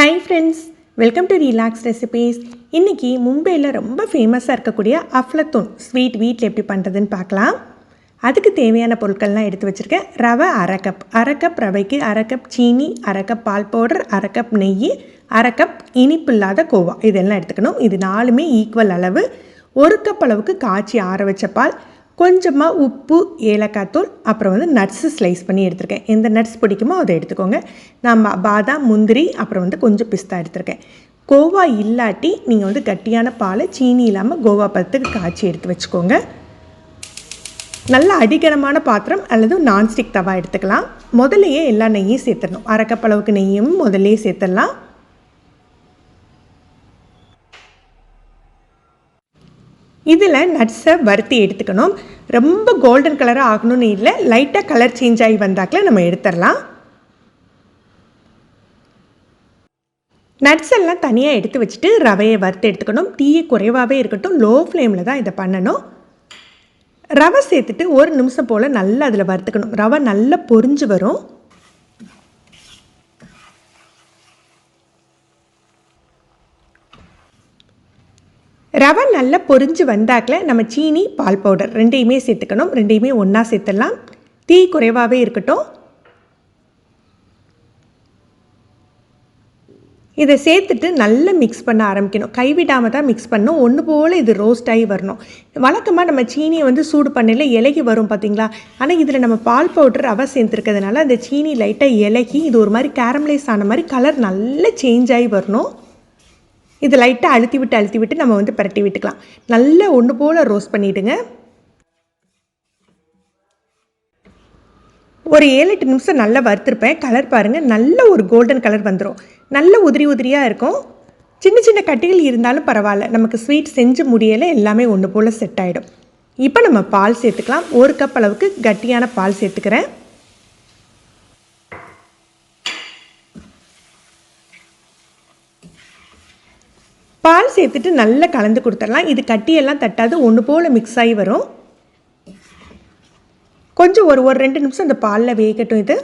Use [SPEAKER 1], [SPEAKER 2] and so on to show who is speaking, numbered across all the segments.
[SPEAKER 1] Hi friends welcome to relax recipes இன்றைக்கி மும்பையில் ரொம்ப ஃபேமஸாக இருக்கக்கூடிய அஃப்லத்தூன் ஸ்வீட் வீட்டில் எப்படி பண்ணுறதுன்னு பார்க்கலாம். அதுக்கு தேவையான பொருட்கள்லாம் எடுத்து வச்சுருக்கேன். ரவை அரை கப் அரை கப் ரவைக்கு அரை கப் சீனி அரை கப் பால் பவுடர் அரை கப் நெய் அரை கப் இனிப்பு இல்லாத கோவா. இதெல்லாம் எடுத்துக்கணும். இது நாலுமே ஈக்குவல் அளவு. ஒரு கப் அளவுக்கு காய்ச்சி ஆற வச்ச பால் கொஞ்சமாக உப்பு ஏலக்காய் தூள் அப்புறம் வந்து நட்ஸு ஸ்லைஸ் பண்ணி எடுத்திருக்கேன். எந்த நட்ஸ் பிடிக்குமோ அதை எடுத்துக்கோங்க. நான் பாதாம் முந்திரி அப்புறம் வந்து கொஞ்சம் பிஸ்தா எடுத்திருக்கேன். கோவா இல்லாட்டி நீங்கள் வந்து கட்டியான பாலை சீனி இல்லாமல் கோவா பழத்துக்கு காய்ச்சி எடுத்து வச்சுக்கோங்க. நல்ல அடிகனமான பாத்திரம் அல்லது நான்ஸ்டிக் தவா எடுத்துக்கலாம். முதல்லையே எல்லா நெய்யும் சேர்த்துடணும். அரைக்கப்பளவுக்கு நெய்யும் முதல்லையே சேர்த்துடலாம். இதில் நட்ஸை வறுத்தி எடுத்துக்கணும். ரொம்ப கோல்டன் கலராக ஆகணும்னு இல்லை லைட்டாக கலர் சேஞ்ச் ஆகி வந்தாக்கில் நம்ம எடுத்துடலாம். நட்ஸ் எல்லாம் தனியாக எடுத்து வச்சுட்டு ரவையை வறுத்து எடுத்துக்கணும். தீயை குறைவாகவே இருக்கட்டும் லோ ஃப்ளேமில் தான் இதை பண்ணணும். ரவை சேர்த்துட்டு ஒரு நிமிஷம் போல் நல்லா அதில் வறுத்துக்கணும். ரவை நல்லா பொரிஞ்சு வரும். ரவை நல்லா பொரிஞ்சு வந்தாக்கில் நம்ம சீனி பால் பவுடர் ரெண்டையுமே சேர்த்துக்கணும். ரெண்டையுமே ஒன்றா சேர்த்துடலாம். தீ குறைவாகவே இருக்கட்டும். இதை சேர்த்துட்டு நல்லா மிக்ஸ் பண்ண ஆரம்பிக்கணும். கைவிடாமல் தான் மிக்ஸ் பண்ணணும். ஒன்று போல் இது ரோஸ்ட் ஆகி வரணும். வழக்கமாக நம்ம சீனியை வந்து சூடு பண்ணல இலகி வரும் பார்த்தீங்களா ஆனால் இதில் நம்ம பால் பவுடர் ரவை சேர்த்துருக்கிறதுனால அந்த சீனி லைட்டாக இலகி இது ஒரு மாதிரி கேரமலைஸ் ஆன மாதிரி கலர் நல்லா சேஞ்ச் ஆகி வரணும். இது லைட்டாக அழுத்தி விட்டு அழுத்தி விட்டு நம்ம வந்து பரட்டி விட்டுக்கலாம். நல்லா ஒன்று போல் ரோஸ்ட் பண்ணிவிடுங்க ஒரு ஏழு எட்டு நிமிஷம் நல்லா வறுத்துருப்பேன். கலர் பாருங்கள் நல்ல ஒரு கோல்டன் கலர் வந்துடும் நல்ல உதிரி உதிரியாக இருக்கும். சின்ன சின்ன கட்டிகள் இருந்தாலும் பரவாயில்ல. நமக்கு ஸ்வீட் செஞ்சு முடியலை எல்லாமே ஒன்று போல் செட் ஆகிடும் இப்போ நம்ம பால் சேர்த்துக்கலாம். ஒரு கப் அளவுக்கு கட்டியான பால் சேர்த்துக்கிறேன். பால் சேர்த்துட்டு நல்லா கலந்து கொடுத்துடலாம். இது கட்டியெல்லாம் தட்டாது ஒன்று போல் மிக்ஸ் ஆகி வரும். கொஞ்சம் ஒரு ஒரு ரெண்டு நிமிஷம் அந்த பாலில் வேகட்டும் இது.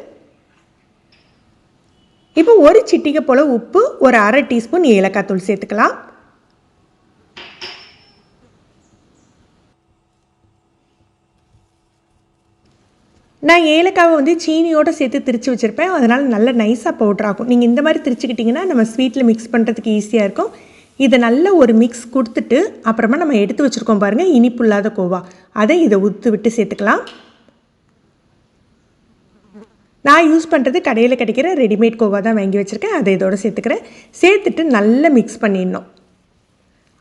[SPEAKER 1] இப்போ ஒரு சிட்டிகை போல் உப்பு ஒரு அரை டீஸ்பூன் ஏலக்காய் தூள் சேர்த்துக்கலாம். நான் ஏலக்காவை வந்து சீனியோடு சேர்த்து திரித்து வச்சுருப்பேன். அதனால் நல்ல நைஸாக பவுட்ராகும் நீங்கள் இந்த மாதிரி திரிச்சுக்கிட்டிங்கன்னா நம்ம ஸ்வீட்டில் மிக்ஸ் பண்ணுறதுக்கு ஈஸியாக இருக்கும். இதை நல்ல ஒரு மிக்ஸ் கொடுத்துட்டு அப்புறமா நம்ம எடுத்து வச்சுருக்கோம் பாருங்கள் இனிப்பு இல்லாத கோவா. அதை இதை ஊற்று விட்டு சேர்த்துக்கலாம். நான் யூஸ் பண்ணுறது கடையில் கிடைக்கிற ரெடிமேட் கோவா தான் வாங்கி வச்சுருக்கேன். அதை இதோடு சேர்த்துக்கிறேன். சேர்த்துட்டு நல்லா மிக்ஸ் பண்ணிடணும்.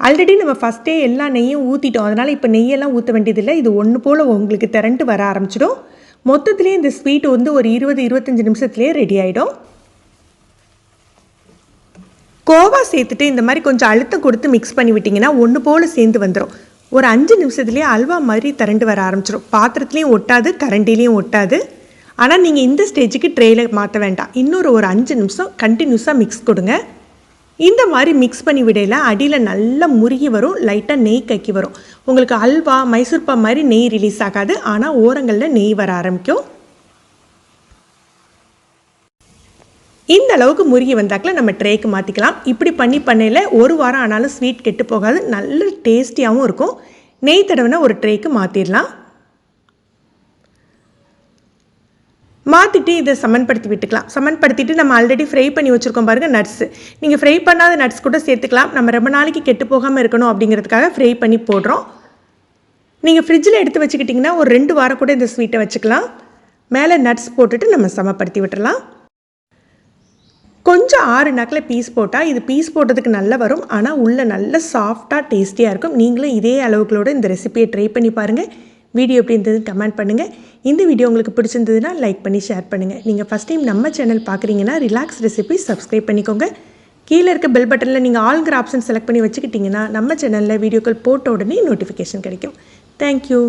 [SPEAKER 1] ஆல்ரெடி நம்ம ஃபஸ்ட்டே எல்லா நெய்யும் ஊற்றிட்டோம் அதனால் இப்போ நெய்யெல்லாம் ஊற்ற வேண்டியதில்லை. இது ஒன்று போல் உங்களுக்கு திரண்டு வர ஆரம்பிச்சிடும். மொத்தத்துலேயே இந்த ஸ்வீட் வந்து ஒரு இருபது இருபத்தஞ்சி நிமிஷத்துலேயே ரெடி ஆகிடும் கோவா சேர்த்துட்டு இந்த மாதிரி கொஞ்சம் அழுத்தம் கொடுத்து மிக்ஸ் பண்ணி விட்டிங்கன்னா ஒன்று போல் சேர்ந்து வந்துடும் ஒரு அஞ்சு நிமிஷத்துலேயே அல்வா மாதிரி திரண்டு வர ஆரம்பிச்சிடும் பாத்திரத்துலேயும் ஒட்டாது கரண்டிலையும் ஒட்டாது. ஆனால் நீங்கள் இந்த ஸ்டேஜுக்கு ட்ரேயில் மாற்ற வேண்டாம். இன்னொரு ஒரு அஞ்சு நிமிஷம் கண்டினியூஸாக மிக்ஸ் கொடுங்க. இந்த மாதிரி மிக்ஸ் பண்ணி விடையில் அடியில் நல்லா முருகி வரும் லைட்டாக நெய் கக்கி வரும். உங்களுக்கு அல்வா மைசூர்பா மாதிரி நெய் ரிலீஸ் ஆகாது. ஆனால் ஓரங்களில் நெய் வர ஆரம்பிக்கும். இந்த அளவுக்கு முருகி வந்தாக்கில் நம்ம ட்ரேக்கு மாற்றிக்கலாம் இப்படி பண்ணி பண்ணையில் ஒரு வாரம் ஆனாலும் ஸ்வீட் கெட்டு போகாது. நல்ல டேஸ்டியாகவும் இருக்கும். நெய் தடவைனா ஒரு ட்ரேக்கு மாற்றிடலாம் மாற்றிட்டு இதை சமன்படுத்தி விட்டுக்கலாம். சமன்படுத்திட்டு நம்ம ஆல்ரெடி ஃப்ரை பண்ணி வச்சுருக்கோம் பாருங்கள் நட்ஸு நீங்கள் ஃப்ரை பண்ணாத நட்ஸ் கூட சேர்த்துக்கலாம். நம்ம ரொம்ப நாளைக்கு கெட்டு போகாமல் இருக்கணும் அப்படிங்கிறதுக்காக ஃப்ரை பண்ணி போடுறோம். நீங்கள் ஃப்ரிட்ஜில் எடுத்து வச்சுக்கிட்டிங்கன்னா ஒரு ரெண்டு வாரம் கூட இந்த ஸ்வீட்டை வச்சுக்கலாம். மேலே நட்ஸ் போட்டுட்டு நம்ம சமப்படுத்தி விட்டுறலாம். கொஞ்சம் ஆறு நாக்கில் பீஸ் போட்டால் இது பீஸ் போட்டதுக்கு நல்லா வரும். ஆனால் உள்ளே நல்ல சாஃப்டாக டேஸ்டியாக இருக்கும். நீங்களும் இதே அளவுகளோடு இந்த ரெசிபியை ட்ரை பண்ணி பாருங்கள் வீடியோ எப்படி இருந்தது கமெண்ட் பண்ணுங்கள் இந்த வீடியோ உங்களுக்கு பிடிச்சிருந்ததுன்னா லைக் பண்ணி ஷேர் பண்ணுங்கள் நீங்கள் ஃபஸ்ட் டைம் நம்ம சேனல் பார்க்குறீங்கன்னா ரிலாக்ஸ் ரெசிபி சப்ஸ்கிரைப் பண்ணிக்கோங்க. கீழே இருக்க பெல் பட்டனில் நீங்கள் ஆல்கிற ஆப்ஷன் செலக்ட் பண்ணி வச்சுக்கிட்டிங்கன்னா நம்ம சேனலில் வீடியோக்கள் போட்ட உடனே நோட்டிஃபிகேஷன் கிடைக்கும். தேங்க்யூ